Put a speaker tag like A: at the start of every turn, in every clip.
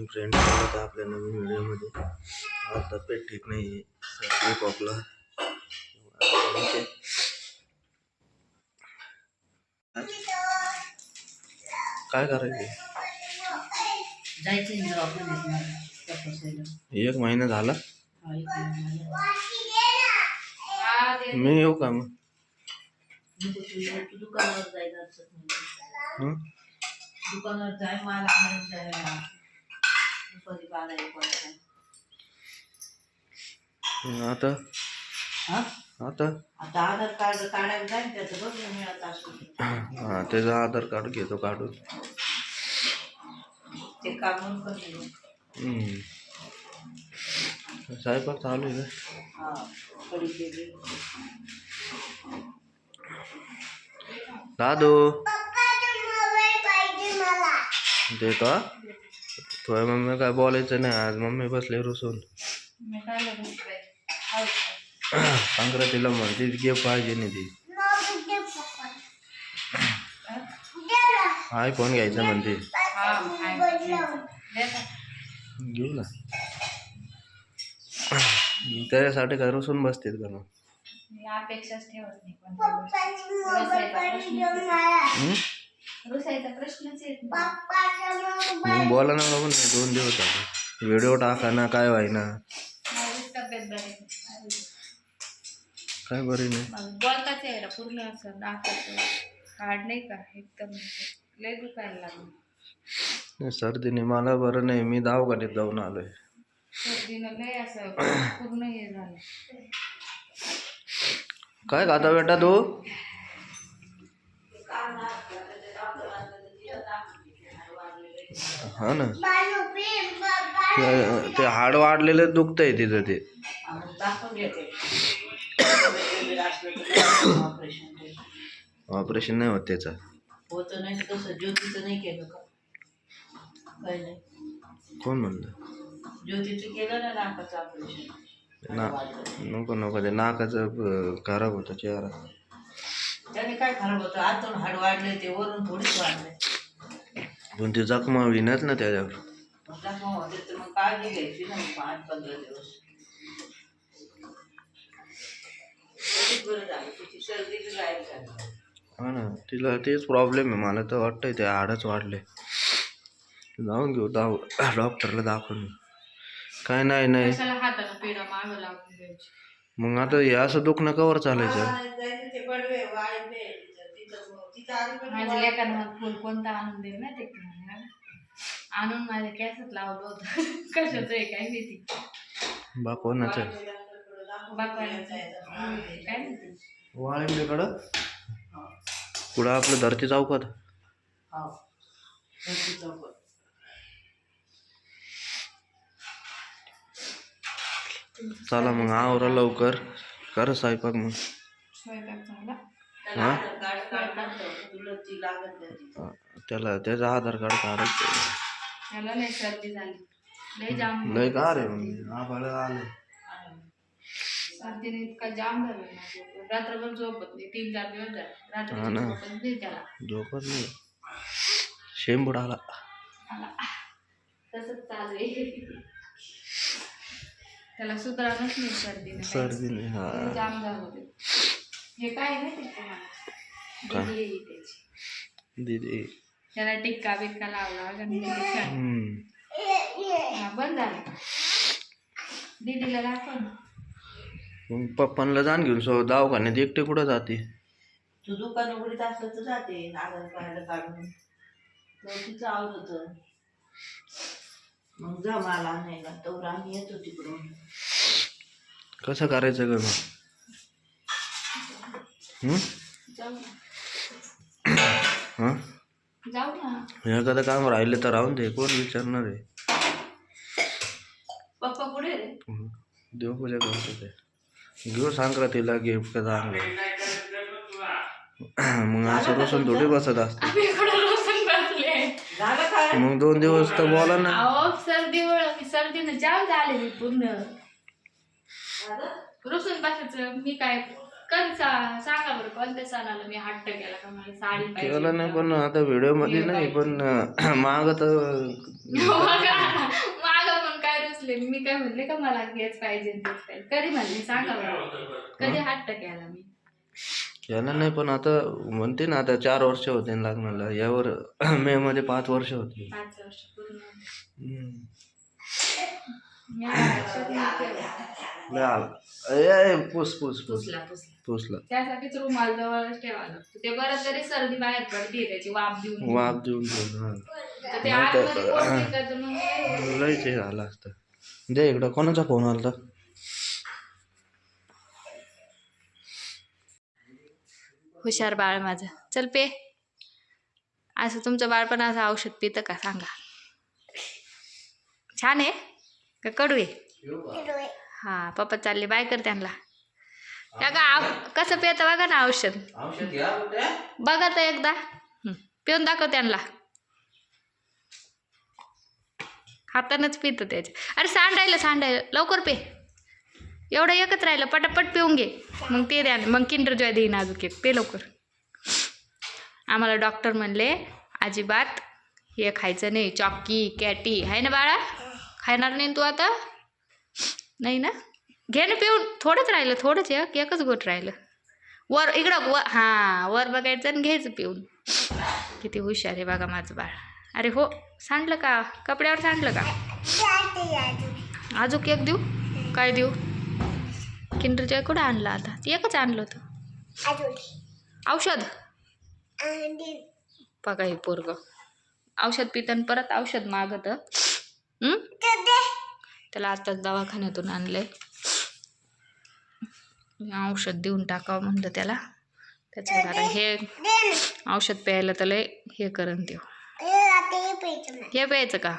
A: Morning friend स्वागत आहे आपल्या नवीन व्हिडिओमध्ये आज तब्येत ठीक नाही आहे सर्दी खोकला. काय करायचं एक महिना. झाला?
B: एक महिना झाला.
A: मी येऊ का मग?
B: जायचं? दुकानावर जाय माल
A: आता?
B: हा?
A: आता?
B: आता आधार कार्ड काढायला जाईल त्याचं बघ ना मिळत असतो
A: हा त्याचं आधार कार्ड घेतो काढून.
B: ते पण.
A: स्वयंपाक चालू आहे का दादू. देतो हा? तुझ्या मम्मी काय बोलायचं नाही आज मम्मी बसले रुसून
B: मी काय लागलं काय
A: संक्रांतीला म्हणते घे पाहिजे नाही ती आय फोन घ्यायचा म्हणते घेऊ ना? त्याच्यासाठी काय रुसून बसतेत का मग
C: मी। अपेक्षाच ठेवत नाही? रुसायचा प्रश्नच येत नाही.
A: मग बोला ना बाबा नाही दोन दिवस झाले. व्हिडिओ टाका ना काय व्हायना?
C: माझीच तब्येत बरी नाही.
A: काय बरी नाही?
C: मग बोलताच यायला पूर्ण असं नाकाचं. हाड नाही का? एकदम लय दुखायला लागलं.
A: नाही, सर्दीने मला बरं नाही. मी दवाखान्यात जाऊन आलोय.
C: सर्दीनं लय असं पूर्ण हे झालं.
A: काय खाता बेटा तू? हा ना. ते- ते हाड वाढलेलं दुखतंय तिथं ते.
B: आम्ही दाखवून घेते ऑपरेशन
A: ऑपरेशन नाही होत त्याचं.
B: होतं नाही तर कसं ज्योतीचं नाही केलं का? काही नाही.
A: कोण म्हणलं?
B: ज्योतीचं केलं ना नाकाचं ऑपरेशन.
A: ना नको नको ते नाकाचं अं, खराब होतं चेहरा.
B: त्याने काय खराब होतं? आतून हाड वाढले ते वरून थोडीच वाढले
A: पण ते जखमा विनच ना त्याच्यावर.
B: मग जखमा होते तर मग काळजी घ्यायची ना मग पाच पंधरा दिवस. तरीच बरं झालं तिची सर्दी बी गायब झाली.
A: हा ना तिला तेच प्रॉब्लेम आहे मला तर वाटतंय ते हाडच वाढले. जाऊन घेऊ दाव डॉक्टरला दाखवून. काय नाही नाही.
C: कशाला हाताला पिढा मागं लागून द्यायची
A: मग आता हे असं दुखणं कवर चालायचं?
B: ते बडवे
C: माझ्या. लेकांना फुल कोणता आणून देईल ना ते आणून माझ्या कॅसात लावलं होतं. कशाचं आहे काय माहिती?
A: बा कोणाचं?
C: काय माहिती?
A: वाळिंबेकडं? पुढं आपलं धरती चौकात.
B: हो. धरती चौकात.
A: चला मग आवरा लवकर. कर स्वयंपाक मग.
C: स्वयंपाक झाला?
B: त्याला
A: हा?
B: आधार कार्ड काढलं होतं, तुला ती लागत नाही ती.
A: त्याला त्याचं आधार कार्ड काढायचं
C: त्याला लय सर्दी झाली. लय जाम
A: लय का रे मग आम्हाला आले.
C: सर्दीने इतका जाम झाला. रात्रभर झोपत नाही. तीन चार दिवस झाले.
A: हा.
C: झोपत नाही त्याला.
A: झोपत नाही. शेंबूड आला.
C: तसंच चालू आहे. त्याला सुधारणच नाही सर्दीने
A: सर्दीने हा.
C: लय जाम झालं हे काय नाही ते
A: काय?
C: तुम्हाला दिदी आहे त्याची.
A: दीदी
C: त्याला टिक्का बिक्का लावला गणपतीच्या हा बंद झाला. दीदीला दाखव ना.
A: मग पप्पांना जाण घेऊन सो दवाखान्यात एकटे कुठं जाते?
B: तू दुकान उघडीत असलं तर जाते आधार कार्ड काढून. तर तिचं आवडत. मग जा मला आणायला. तर आम्ही येतो तिकडून.
A: कसं करायचं ग मग? एखादं काम राहिलं तर राहून दे कोण विचारणार आहे?
B: पप्पा कुठे रे.
A: देवपूजा करतो ते. घेऊ संक्रांतीला गिफ्ट का चांगलं मग असं बसून थोडी बसत असते.
C: रोसून
A: मग दोन दिवस तर बोला ना.
C: अहो सर्दीमुळं सर्दीनं जाम झाले मी पूर्ण? रुसून बसायचं मी काय कधी सा- सांगा बरं कोणत्या सणाला मी हट्ट केला का मला साडी पाहिजे
A: केलं नाही पण आता व्हिडिओमध्ये नाही पण माग तर.
C: मागं पण काय रुसले मी. काय म्हणले का मला हेच पाहिजे तेच पाहिजे. कधी म्हणले? सांगा बरं. कधी हट्ट केला मी?
A: केलं नाही पण आता म्हणते ना आता चार वर्ष होते लग्नाला. यावर मे मध्ये पाच वर्ष होते.
C: पाच वर्ष पूर्ण.
A: हम्म.
C: मी आता लक्षात नाही ठेवलं.
A: ए, ए, पुस पुस पुस.
C: पुसला पुसला.
A: पुसला.
C: त्यासाठीच रुमाल जवळच ठेवावा लागतो ते बरं तरी सर्दी बाहेर पडते त्याची वाफ देऊन
A: वाफ देऊन देऊन.
C: तर ते
A: नाही तर-
C: आतमध्ये पोचली का तर मग
A: लयच हे झालं असतं. दे इकडं कोणाचा फोन आला
C: हुशार बाळ माझं. चल पे. असं तुमचं बाळ पण असं औषध पितं का सांगा. छान आहे? का कडू आहे. हा पप्पा चालले बाय कर त्यांना. त्या का आव- कसं पितं बघा ना औषध.
A: औषध घ्या
C: बघा तर एकदा. हं, पिऊन दाखव त्यांना. हातानंच पितं त्याचे अरे सांडायला सांडायला लवकर पे. एवढं एकच राहिलं पटापट पिऊन घे. मग ते द्या. मग किंडर जॉय देईन अजून एक. पे लवकर. आम्हाला डॉक्टर म्हणले अजिबात हे खायचं नाही. चॉकी कॅटी. आहे ना बाळा? खाणार नाही तू आता? नाही ना? घे ना पिऊन थोडंच राहिलं थोडंच एक एकच गोट राहिलं. वर इकडं वर हां वर बघायचं आणि घ्यायचं पिऊन. किती हुशार आहे बघा माझं बाळ. अरे हो सांडलं का? कपड्यावर सांडलं का? अजून एक देऊ? काय देऊ? किंडर जॉय कुठं आणलं आता? एकच आणलं होतं. औषध? बघा हे पोरग. औषध पिताना परत औषध मागत. त्याला आताच दवाखान्यातून आणलंय. औषध देऊन टाकावं म्हणलं त्याला. त्याच्या कारण हे औषध प्यायला त्याला हे करून देऊ हे प्यायचं का?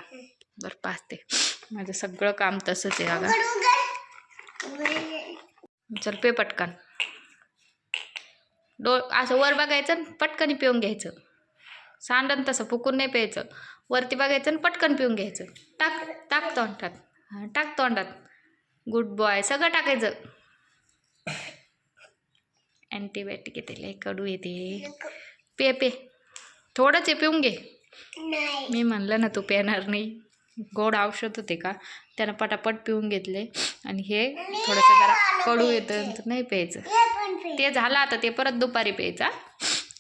C: बरं पाचते माझं सगळं काम तसंच आहे अगं. चल पे पटकन. डो असं वर बघायचं आणि पटकन पिऊन घ्यायचं. सांडण तसं फुकून नाही प्यायचं. वरती बघायचं आणि पटकन पिऊन घ्यायचं. टाक टाक तोंडात. हां टाक तोंडात. गुड बॉय सगळं टाकायचं. अँटीबायोटिक येते लय कडू येते. पे पे. थोडंच आहे पिऊन घे मी म्हणलं ना तू पेणार नाही. गोड औषध होते का? त्यानं पटापट पिऊन घेतले. आणि हे थोडंसं जरा कडू येतं. नाही प्यायचं. ते झालं आता. ते परत दुपारी प्यायचा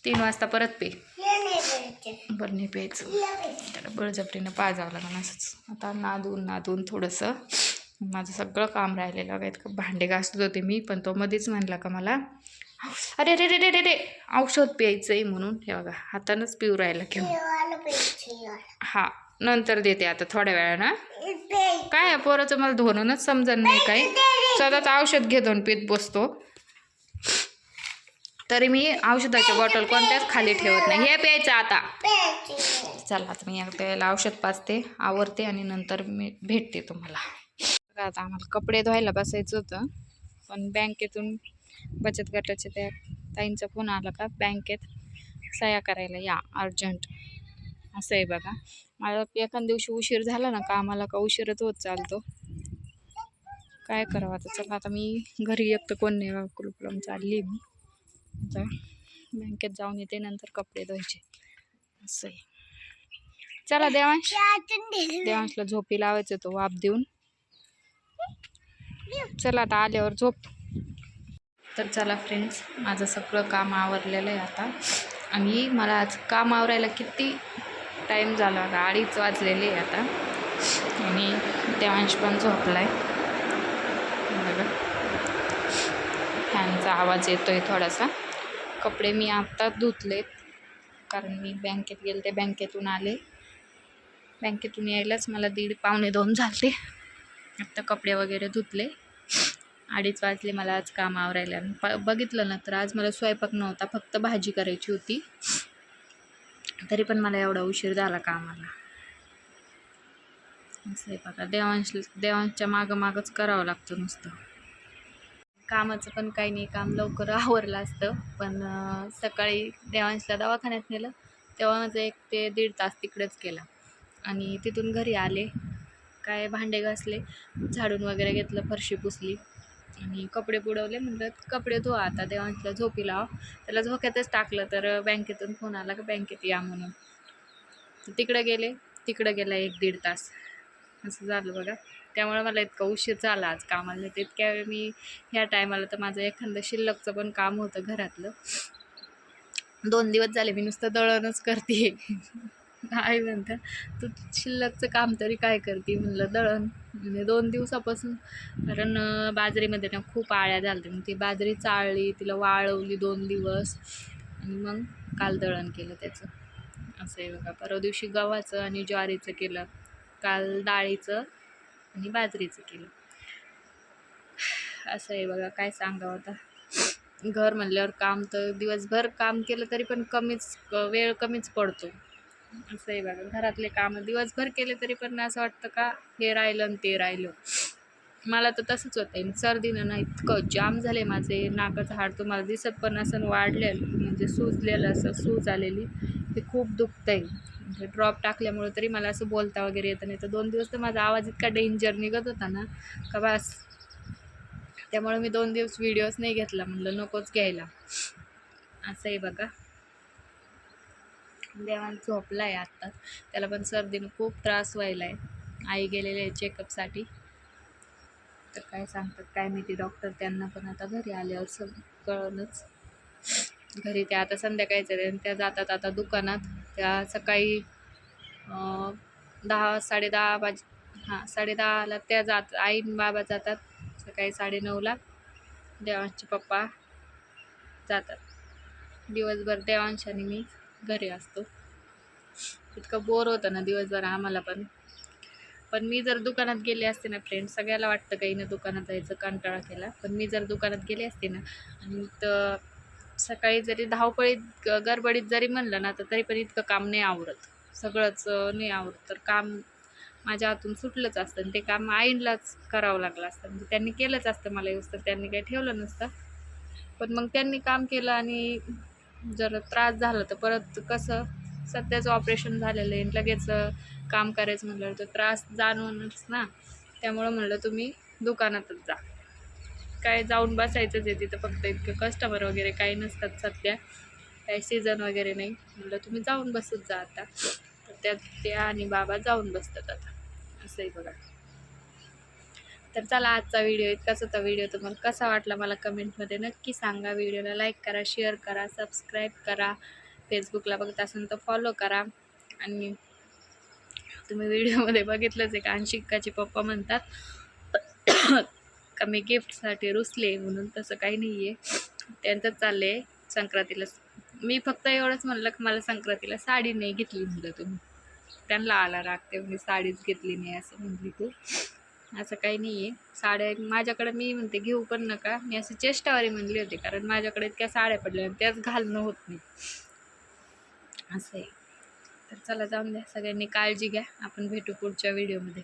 C: तीन वाजता परत पे. बरं नाही प्यायचं. त्याला बळजबरीनं पाजावं लागलं असंच. आता नादून नादून थोडंसं माझं सगळं काम राहिलेलं बघा इतकं भांडे घासत होते मी पण तो मध्येच म्हणला का मला अरे रे रे रे रे रे औषध प्यायचं आहे म्हणून. हे बघा हातानंच पिऊ राहिला घेऊन हा नंतर देते आता थोड्या वेळानं काय पोराचं मला धोरणच समजत नाही काही. सतत औषध घेतो आणि पीत बसतो. तरी मी औषधाची बॉटल कोणत्याच खाली ठेवत नाही. हे प्यायचं आता. चला आता मी याला औषध पाजते आवरते आणि नंतर मी भेटते तुम्हाला. आता आम्हाला कपडे धुवायला बसायचं होतं पण बँकेतून बचत गटाचे त्या ताईंचा फोन आला का बँकेत सह्या करायला या अर्जंट. असं आहे बघा. मला एखाद दिवशी उशीर झाला ना कामाला का उशीरच होत चालतो. काय करावं आता? चला आता मी घरी एक तर कोण नाही कुलकुलम चालली मी. आता बँकेत जाऊन येते नंतर कपडे धुवायचे. असं आहे चला देवांश. देवांशला झोपी लावायचं तो वाप देऊन. चला आता आल्यावर झोप. तर चला फ्रेंड्स माझं सगळं काम आवरलेलं आहे आता. आणि मला आज काम आवरायला किती टाईम झाला आता अडीच वाजलेले आहे आता. आणि देवांश पण झोपला आहे फॅनचा आवाज येतो आहे थोडासा. कपडे मी आत्ताच धुतलेत कारण मी बँकेत गेले ते बँकेतून आले. बँकेतून यायलाच मला दीड पावणे दोन झाले आत्ता कपडे वगैरे धुतले. अडीच वाजले मला आज काम आवरायला आणि प बघितलं ना तर आज मला स्वयंपाक नव्हता फक्त भाजी करायची होती. तरी पण मला एवढा उशीर झाला कामाला. स्वयंपाका देवांश देवांशच्या मागं मागंच करावं लागतं नुसतं. कामाचं पण काही नाही काम लवकर आवरलं असतं. पण सकाळी देवांशला दवाखान्यात नेलं. तेव्हा माझं एक ते दीड तास तिकडेच केला आणि तिथून घरी आले. काय भांडे घासले झाडून वगैरे घेतलं फरशी पुसली. आणि कपडे बुडवले म्हटलं कपडे धुवा आता देवांशला झोपी लाव. त्याला झोक्यातच टाकलं तर बँकेतून फोन आला का बँकेत या म्हणून. तिकडं गेले. तिकडं गेला एक दीड तास. असं झालं बघा. त्यामुळे मला इतका उशीर झाला आज कामाला. तर इतक्या वेळ मी ह्या टायमाला तर माझं एखादं शिल्लकचं पण काम होतं घरातलं. दोन दिवस झाले मी नुसतं दळणच करते. काय म्हणता तू शिल्लकचं काम तरी काय करते? म्हणलं दळण. म्हणजे दोन दिवसापासून. कारण बाजरीमध्ये ना खूप आळ्या झाल्या मग ती बाजरी चाळली तिला वाळवली दोन दिवस. आणि मग काल दळण केलं त्याचं. असं आहे बघा. परवा दिवशी गव्हाचं आणि ज्वारीचं केलं. काल डाळीचं आणि बाजरीचं केलं. असं आहे बघा काय सांगावं आता. घर म्हणल्यावर काम तर दिवसभर काम केलं तरी पण कमीच वेळ कमीच पडतो. असं आहे बघा घरातले कामं दिवसभर केले तरी पण असं वाटतं का हे राहिलं आणि ते राहिलं. मला तर तसंच होतं आहे सर्दीनं ना इतकं जाम झाले माझे. नाकाचं हाड तुम्हाला दिसत पण असं वाढलेलं म्हणजे सुजलेलं असं सूज आलेली. ते खूप दुखतं आहे म्हणजे ड्रॉप टाकल्यामुळं तरी मला असं बोलता वगैरे येतं नाही. तर दोन दिवस तर माझा आवाज इतका डेंजर निघत होता ना का बस. त्यामुळे मी दोन दिवस व्हिडिओज नाही घेतला. म्हणलं नकोच घ्यायला. असं आहे बघा. देवान झोपला आहे आत्ता. त्याला पण सर्दीनं खूप त्रास व्हायला आहे आई गेलेले आहे चेकअपसाठी तर काय सांगतात काय माहिती डॉक्टर त्यांना पण आता घरी आल्यावर सग कळणच घरी त्या आता संध्याकाळीच आणि त्या जातात आता दुकानात. त्या सकाळी दहा साडेदहा वाज हां साडेदहाला त्या जात आई बाबा जातात. सकाळी साडेनऊला देवांचे पप्पा जातात. दिवसभर देवांशाने मी घरी असतो. इतकं बोर होतं ना दिवसभर आम्हाला पण. पण मी जर दुकानात गेले असते ना फ्रेंड सगळ्याला वाटतं काही ना दुकानात जायचं कंटाळा केला. पण मी जर दुकानात गेले असते ना आणि तर सकाळी जरी धावपळीत गडबडीत जरी म्हणलं ना तर तरी पण इतकं काम नाही आवडत. सगळंच नाही आवडत. तर काम माझ्या हातून सुटलंच असतं. आणि ते काम आईनलाच करावं लागलं असतं. म्हणजे त्यांनी केलंच असतं मला यूज तर त्यांनी काही ठेवलं नसतं. पण मग त्यांनी काम केलं आणि जर त्रास झाला. तर परत कसं सध्याचं ऑपरेशन झालेलं आहे. लगेच काम करायचं म्हटलं तर त्रास जाणूनच ना. त्यामुळं म्हणलं तुम्ही दुकानातच जा. काय जाऊन बसायचंच आहे तिथं फक्त इतकं कस्टमर वगैरे काही नसतात सध्या. काही सीझन वगैरे नाही. म्हणलं तुम्ही जाऊन बसत जा आता. तर त्या त्या आणि बाबा जाऊन बसतात आता. असंही बघा. तर चला आजचा व्हिडिओ इतकाच होता व्हिडिओ तुम्हाला कसा वाटला मला कमेंटमध्ये नक्की सांगा. व्हिडिओला लाईक करा शेअर करा सबस्क्राईब करा. फेसबुकला बघत असेल तर फॉलो करा. आणि तुम्ही व्हिडिओमध्ये बघितलंच आहे का? अंशिकाचे पप्पा म्हणतात का मी गिफ्टसाठी रुसले म्हणून तसं काही नाही आहे त्यांचं चाललं आहे संक्रांतीला. मी फक्त एवढंच म्हणलं की मला संक्रांतीला साडी नाही घेतली म्हणलं तुम्ही. त्यांना आला राग ते मी साडीच घेतली नाही असं म्हणली तू. असं काही नाही आहे साड्या माझ्याकडे मी म्हणते घेऊ पण नका. मी अशी चेष्टावारी म्हणली होती कारण माझ्याकडे इतक्या साड्या पडल्या आणि त्याच घालणं होत नाही. असं आहे तर चला जाऊन द्या. सगळ्यांनी काळजी घ्या. आपण भेटू पुढच्या व्हिडिओमध्ये